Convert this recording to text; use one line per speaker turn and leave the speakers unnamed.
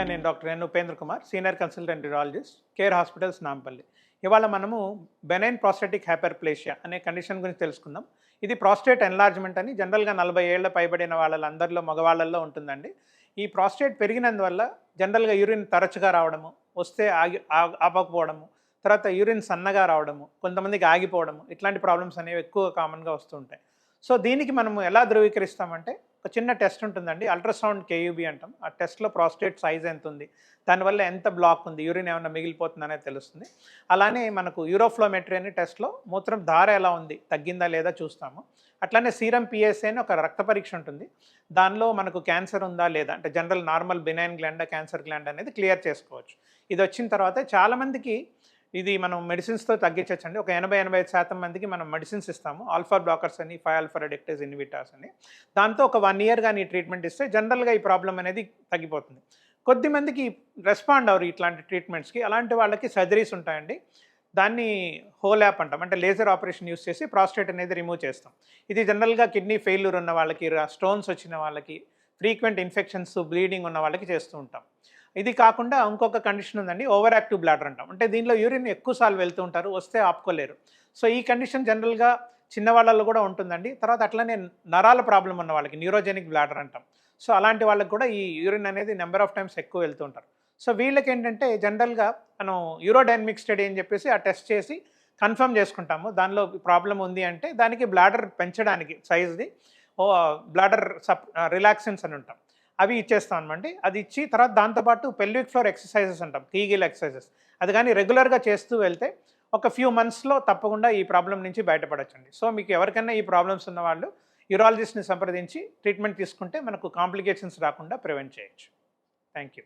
Yeah నేను doctor N Upendra Kumar senior consultant urologist Care hospitals Nampally. ఇవాళ మనము benign prostatic hyperplasia అనే condition గురించి తెలుసుకుందాం. ఇది ప్రాస్టేట్ ఎన్లార్జ్మెంట్ అని జనరల్గా నలభై ఏళ్ళ పైబడిన వాళ్ళందరిలో మగవాళ్ళల్లో ఉంటుందండి. ఈ ప్రాస్టేట్ పెరిగినందువల్ల జనరల్గా యూరిన్ తరచుగా రావడము వస్తే ఆగి ఆపకపోవడము తర్వాత యూరిన్ సన్నగా రావడము కొంతమందికి ఆగిపోవడము ఇట్లాంటి ప్రాబ్లమ్స్ అనేవి ఎక్కువ కామన్గా వస్తుంటాయి సో దీనికి మనము ఎలా ధృవీకరిస్తామంటే ఒక చిన్న టెస్ట్ ఉంటుందండి. అల్ట్రాసౌండ్ కేయూబీ అంటాం. ఆ టెస్ట్లో ప్రాస్టేట్ సైజ్ ఎంత ఉంది దానివల్ల ఎంత బ్లాక్ ఉంది? యూరిన్ ఏమైనా మిగిలిపోతుందనే తెలుస్తుంది. అలానే మనకు యూరోఫ్లోమెట్రీ అనే టెస్ట్లో మూత్రం ధార ఎలా ఉంది? తగ్గిందా లేదా చూస్తాము. అట్లానే సీరం పిఎస్ఏ అని ఒక రక్త పరీక్ష ఉంటుంది. దానిలో మనకు క్యాన్సర్ ఉందా లేదా? అంటే general normal benign gland cancer gland అనేది క్లియర్ చేసుకోవచ్చు. ఇది వచ్చిన తర్వాత చాలామందికి ఇది మనం మెడిసిన్స్తో తగ్గించవచ్చు అండి ఒక ఎనభై ఎనభై ఐదు శాతం మందికి మనం మెడిసిన్స్ ఇస్తాము. ఆల్ఫా బ్లాకర్స్ అని ఫైవ్ ఆల్ఫా రెడిక్టర్స్ ఇన్విటాస్ అని. దాంతో ఒక వన్ ఇయర్ కానీ ట్రీట్మెంట్ ఇస్తే జనరల్గా ఈ ప్రాబ్లం అనేది తగ్గిపోతుంది. కొద్ది మందికి రెస్పాండ్ అవరు ఇట్లాంటి ట్రీట్మెంట్స్కి అలాంటి వాళ్ళకి సర్జరీస్ ఉంటాయండి. దాన్ని హోల్ యాప్ అంటాం. అంటే లేజర్ ఆపరేషన్ యూస్ చేసి ప్రాస్టేట్ అనేది రిమూవ్ చేస్తాం. ఇది జనరల్గా కిడ్నీ ఫెయిల్యూర్ ఉన్న వాళ్ళకి స్టోన్స్ వచ్చిన వాళ్ళకి ఫ్రీక్వెంట్ ఇన్ఫెక్షన్స్ బ్లీడింగ్ ఉన్న వాళ్ళకి చేస్తూ ఉంటాం. ఇది కాకుండా ఇంకొక కండిషన్ ఉందండి ఓవర్ యాక్టివ్ బ్లాడర్ అంటాం. అంటే దీనిలో యూరిన్ ఎక్కువసార్లు వెళ్తూ ఉంటారు వస్తే ఆపుకోలేరు. సో ఈ కండిషన్ జనరల్గా చిన్నవాళ్ళలో కూడా ఉంటుందండి. తర్వాత అట్లనే నరాల ప్రాబ్లం ఉన్న వాళ్ళకి న్యూరోజెనిక్ బ్లాడర్ అంటాం. సో అలాంటి వాళ్ళకి కూడా ఈ యూరిన్ అనేది నెంబర్ ఆఫ్ టైమ్స్ ఎక్కువ వెళ్తూ ఉంటారు. సో వీళ్ళకి ఏంటంటే జనరల్గా మనం యూరోడైనమిక్ స్టడీ అని చెప్పేసి ఆ టెస్ట్ చేసి కన్ఫర్మ్ చేసుకుంటాము. దానిలో ప్రాబ్లం ఉంది అంటే దానికి బ్లాడర్ పెంచడానికి సైజ్ది బ్లాడర్ సప్ రిలాక్సెన్స్ అని ఉంటాం. అవి ఇచ్చేస్తాం అనమాట అది ఇచ్చి తర్వాత దాంతోపాటు పెల్విక్ ఫ్లోర్ ఎక్సర్సైజెస్ అంటాం కీగిల్ ఎక్సర్సైజెస్ అది కానీ రెగ్యులర్గా చేస్తూ వెళ్తే ఒక ఫ్యూ మంత్స్లో తప్పకుండా ఈ ప్రాబ్లం నుంచి బయటపడచ్చండి. సో మీకు ఎవరికైనా ఈ ప్రాబ్లమ్స్ ఉన్న వాళ్ళు యూరాలజిస్ట్ని సంప్రదించి ట్రీట్మెంట్ తీసుకుంటే మనకు కాంప్లికేషన్స్ రాకుండా ప్రివెంట్ చేయొచ్చు. Thank you